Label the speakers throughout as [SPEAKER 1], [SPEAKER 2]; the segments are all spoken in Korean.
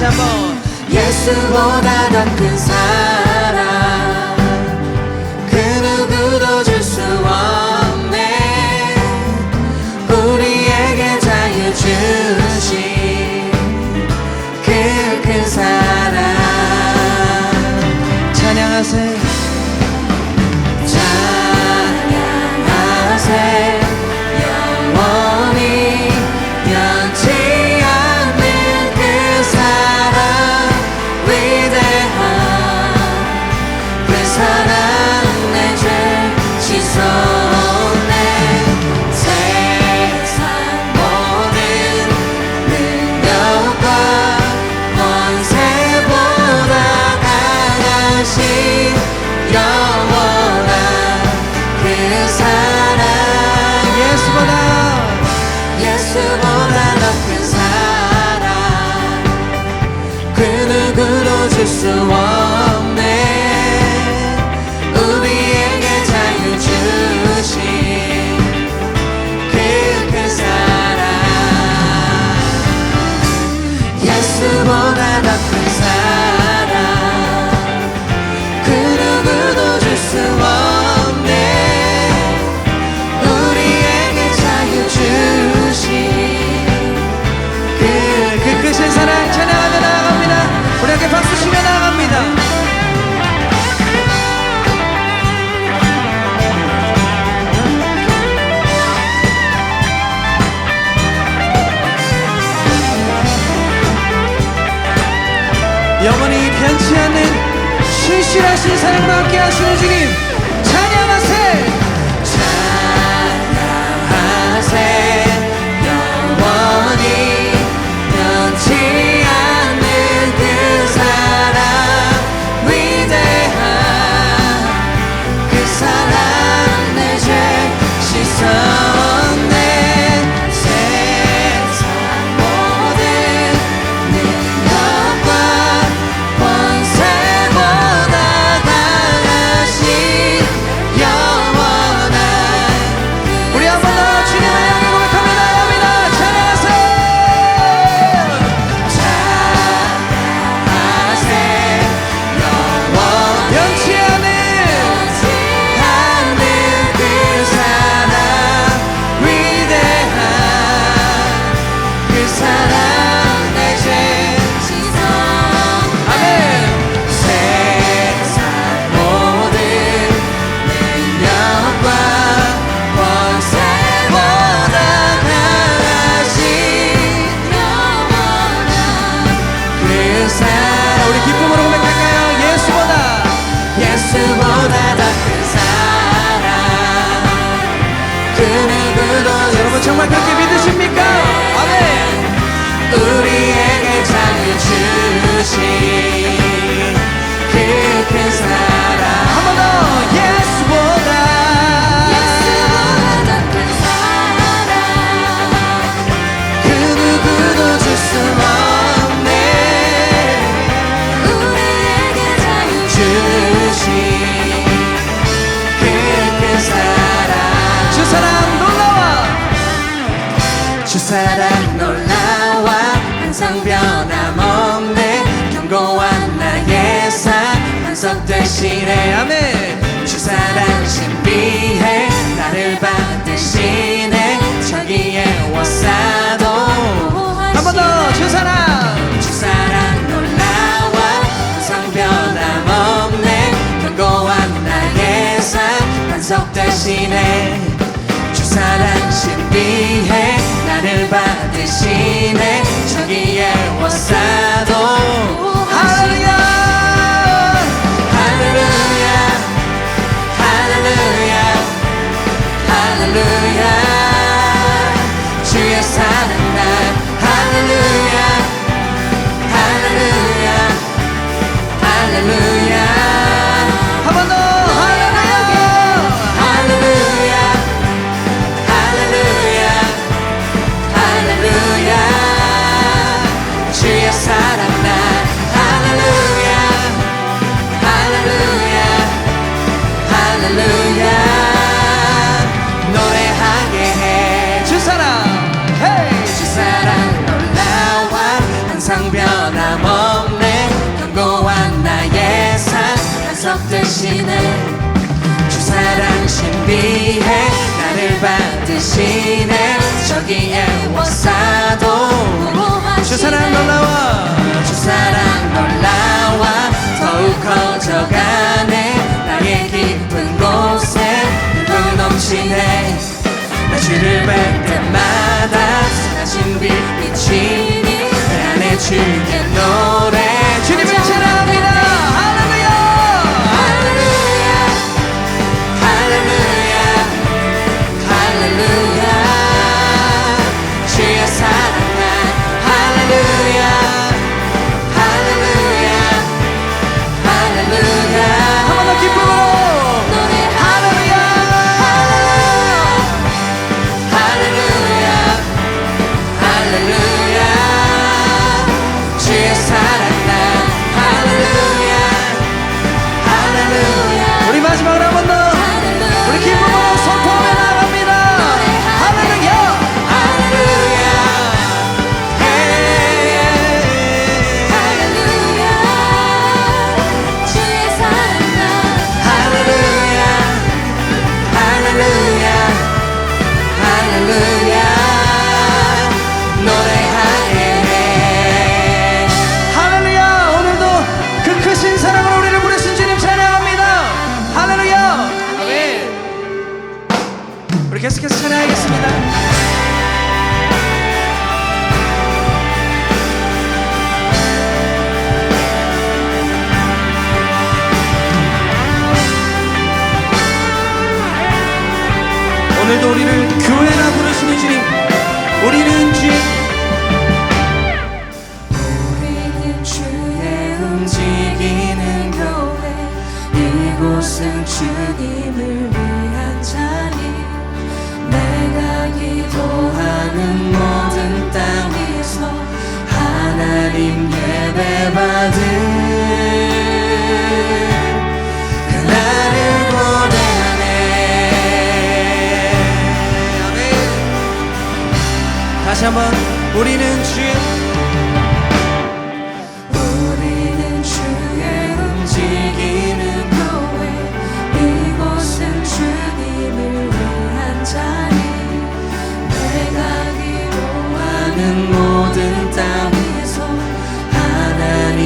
[SPEAKER 1] 다시 한번.
[SPEAKER 2] 예수보다 더 큰 사랑.
[SPEAKER 1] podcast, meus queridos. 정말 그렇게 믿으십니까? 아멘.
[SPEAKER 2] 우리에게 자유 주신 그큰 사랑. 항상 변함없네 견고한 나의 삶 반석 대신에
[SPEAKER 1] 아멘.
[SPEAKER 2] 주 사랑 신비해 나를 받으시네 자기의 워 사도,
[SPEAKER 1] 한 번 더 주 사랑.
[SPEAKER 2] 주 사랑 놀라워. 상 변함없네 견고한 나의 삶 반석 대신에 주 사랑 신비해 나를 봐 대신에 자기의 원사도
[SPEAKER 1] 할렐루야!
[SPEAKER 2] 할렐루야! 할렐루야! 할렐루야! 주의 사는 날 할렐루야! 할렐루야! 할렐루야!
[SPEAKER 1] 받으시네 주 사랑 신비해 나를 받으시네. 저기에 워싸도
[SPEAKER 2] 주 사랑 놀라워.
[SPEAKER 1] 주 사랑 놀라워. 더욱 커져가네. 나의 깊은 곳에 눈 넘치네. 나 주를 뵐 때마다 사신 빛 비치니 내 안에 주게 너
[SPEAKER 2] 우리 계속해서 찬양하겠습니다. 오늘도 우리를
[SPEAKER 1] 그 예배받은 그날을 보내네
[SPEAKER 2] 다시 한번 우리는 주의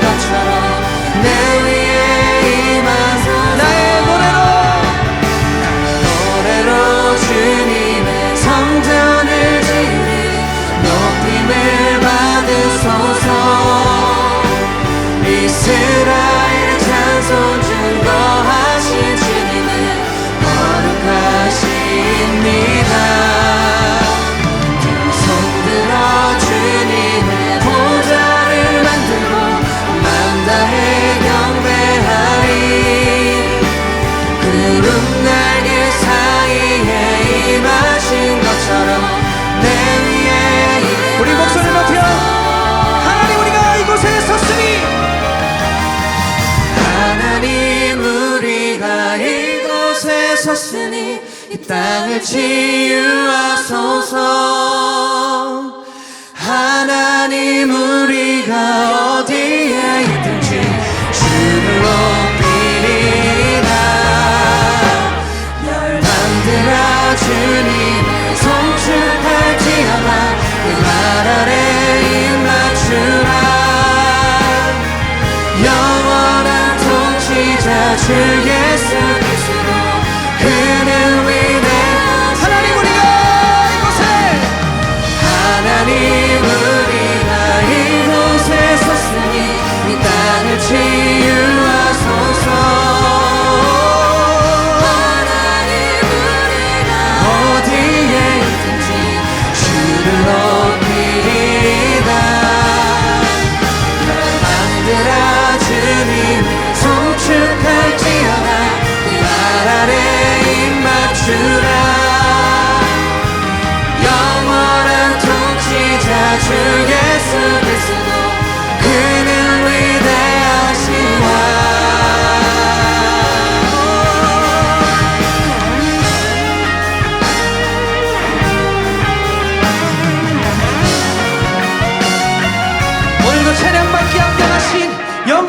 [SPEAKER 1] 것처럼 내 이 땅을
[SPEAKER 2] 치유하소서. 하나님 우리가 어디
[SPEAKER 1] 하나님 우리가 이곳에
[SPEAKER 2] 섰으니 이 땅을 치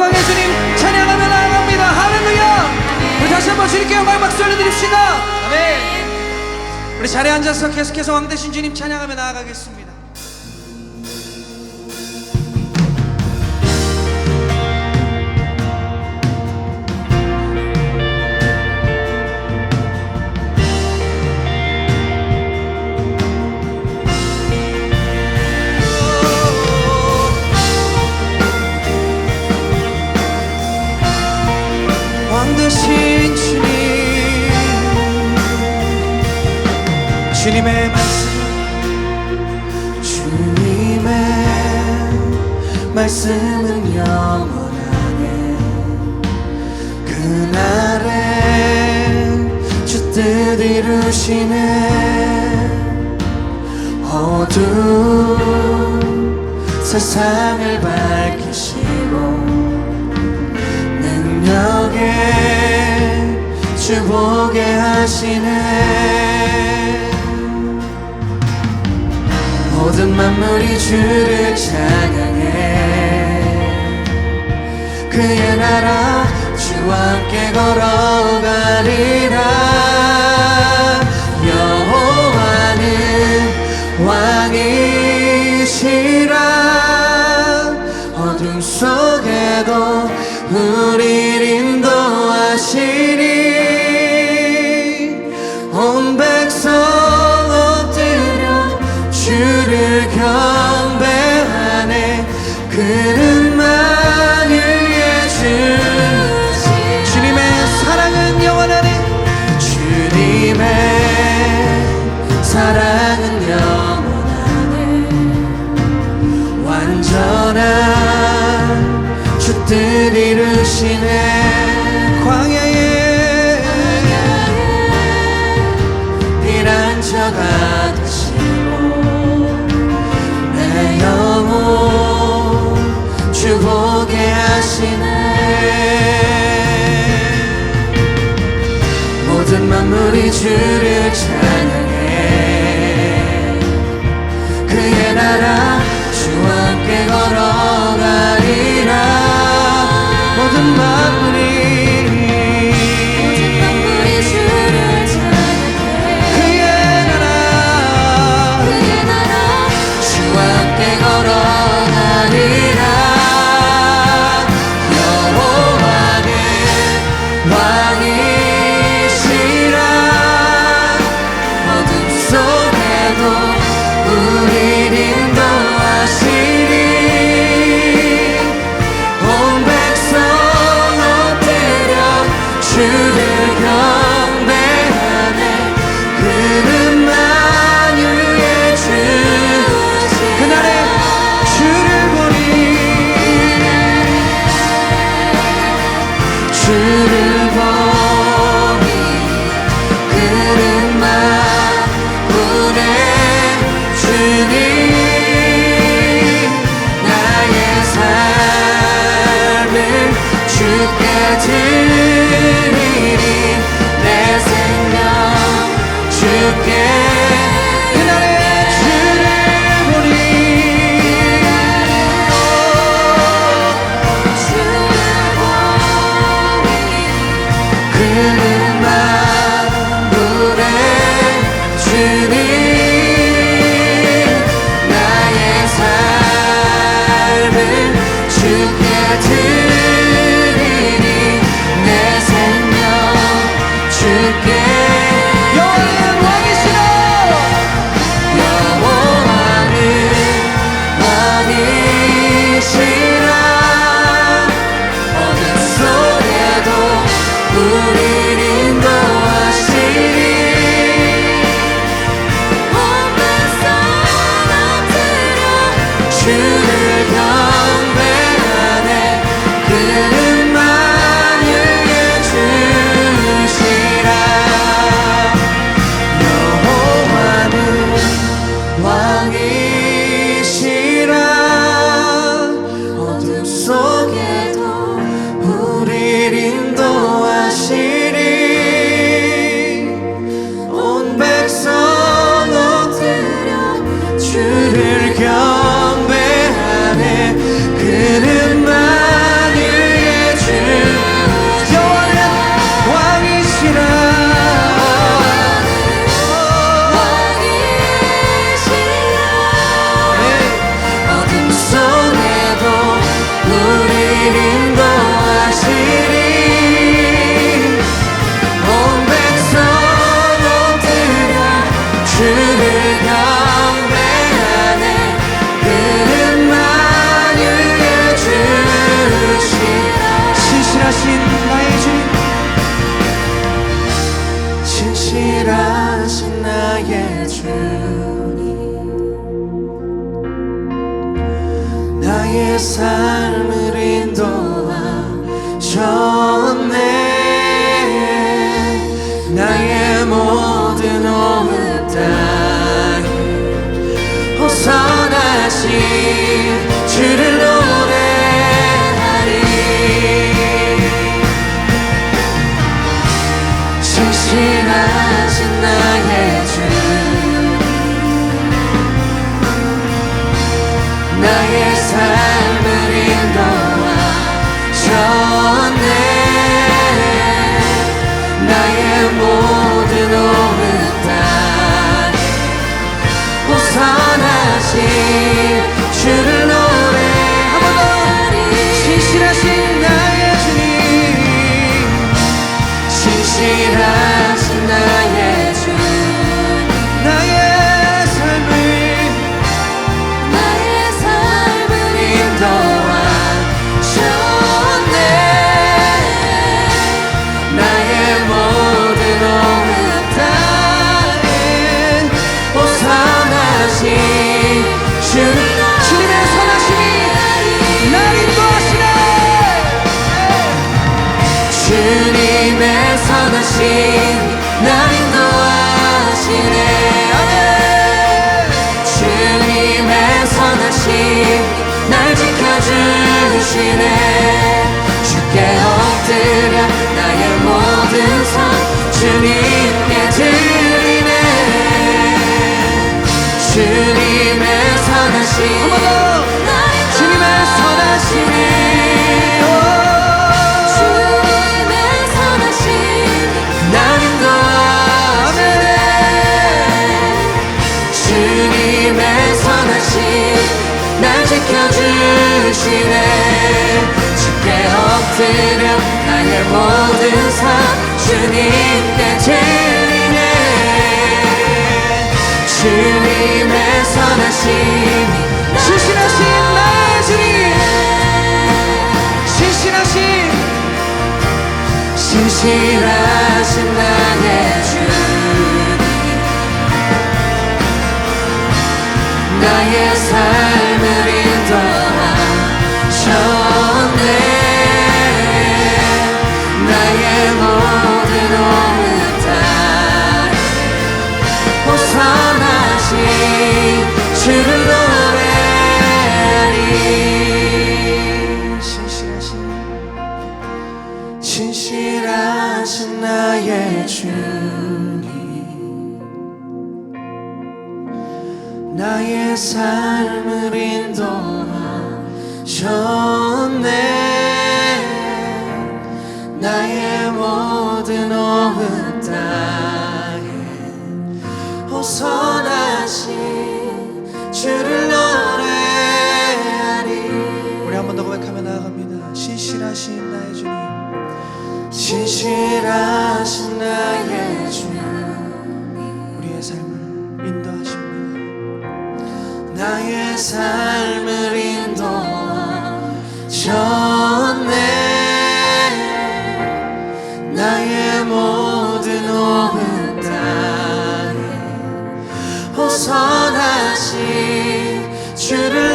[SPEAKER 1] 영광의 주님 찬양하며 나아갑니다. 할렐루야! 우리 다시 한번 주님께 영광 박수 올려드립시다. 아멘. 우리 자리에 앉아서 계속해서 왕 대신 주님 찬양하며 나아가겠습니다 주님의 말씀
[SPEAKER 2] 주님의 말씀은 영원하네 그날에 주뜻 이루시네. 어두운 세상을 밝히시고 능력에 주 보게 하시네 모든 만물이 주를 찬양해. 그의 나라 주와 함께 걸어가리라 모든 만물이 주를 찬양 왕 You. 삶의 me. crashing in. 주님께 드리네. 주님의 선하심
[SPEAKER 1] 신실하신 나 주님. 신실하신
[SPEAKER 2] 신실하신 나의 주님. 나의 삶. 주님. 나의 삶을 인도하셨네. 나의 모든 어긋 땅에 호선하신 주를 노래하니.
[SPEAKER 1] 우리 한 번 더 고백하며 나아갑니다. 신실하신 나의 주님.
[SPEAKER 2] 신실하신 나의 주.
[SPEAKER 1] 우리의 삶을 인도하십니다.
[SPEAKER 2] 나의 삶을 인도하셨네. 호선하신 주를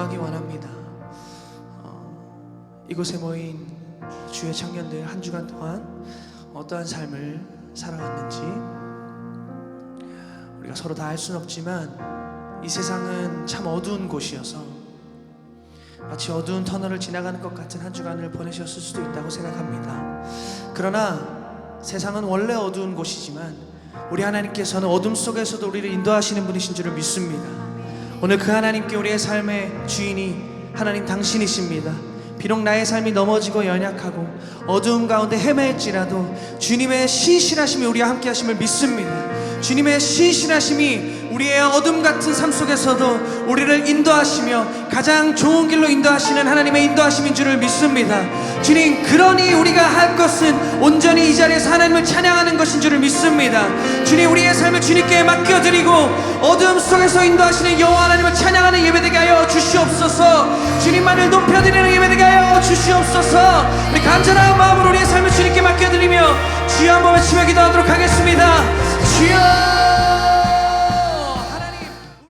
[SPEAKER 1] 기도하기 원합니다 어, 이곳에 모인 주의 청년들 한 주간 동안 어떠한 삶을 살아왔는지 우리가 서로 다 알 수는 없지만 이 세상은 참 어두운 곳이어서 마치 어두운 터널을 지나가는 것 같은 한 주간을 보내셨을 수도 있다고 생각합니다. 그러나 세상은 원래 어두운 곳이지만 우리 하나님께서는 어둠 속에서도 우리를 인도하시는 분이신 줄을 믿습니다. 오늘 그 하나님께 우리의 삶의 주인이 하나님 당신이십니다. 비록 나의 삶이 넘어지고 연약하고 어두움 가운데 헤맬지라도 주님의 신실하심이 우리와 함께 하심을 믿습니다. 주님의 신실하심이 우리의 어둠 같은 삶 속에서도 우리를 인도하시며 가장 좋은 길로 인도하시는 하나님의 인도하심인 줄을 믿습니다. 주님, 그러니 우리가 할 것은 온전히 이 자리에서 하나님을 찬양하는 것인 줄을 믿습니다. 주님, 우리의 삶을 주님께 맡겨드리고 어둠 속에서 인도하시는 여호와 하나님을 찬양하는 예배되게 하여 주시옵소서. 주님만을 높여드리는 예배되게 하여 주시옵소서. 우리 간절한 마음으로 우리의 삶을 주님께 맡겨드리며 주여 한번 외치며 기도하도록 하겠습니다. 주여.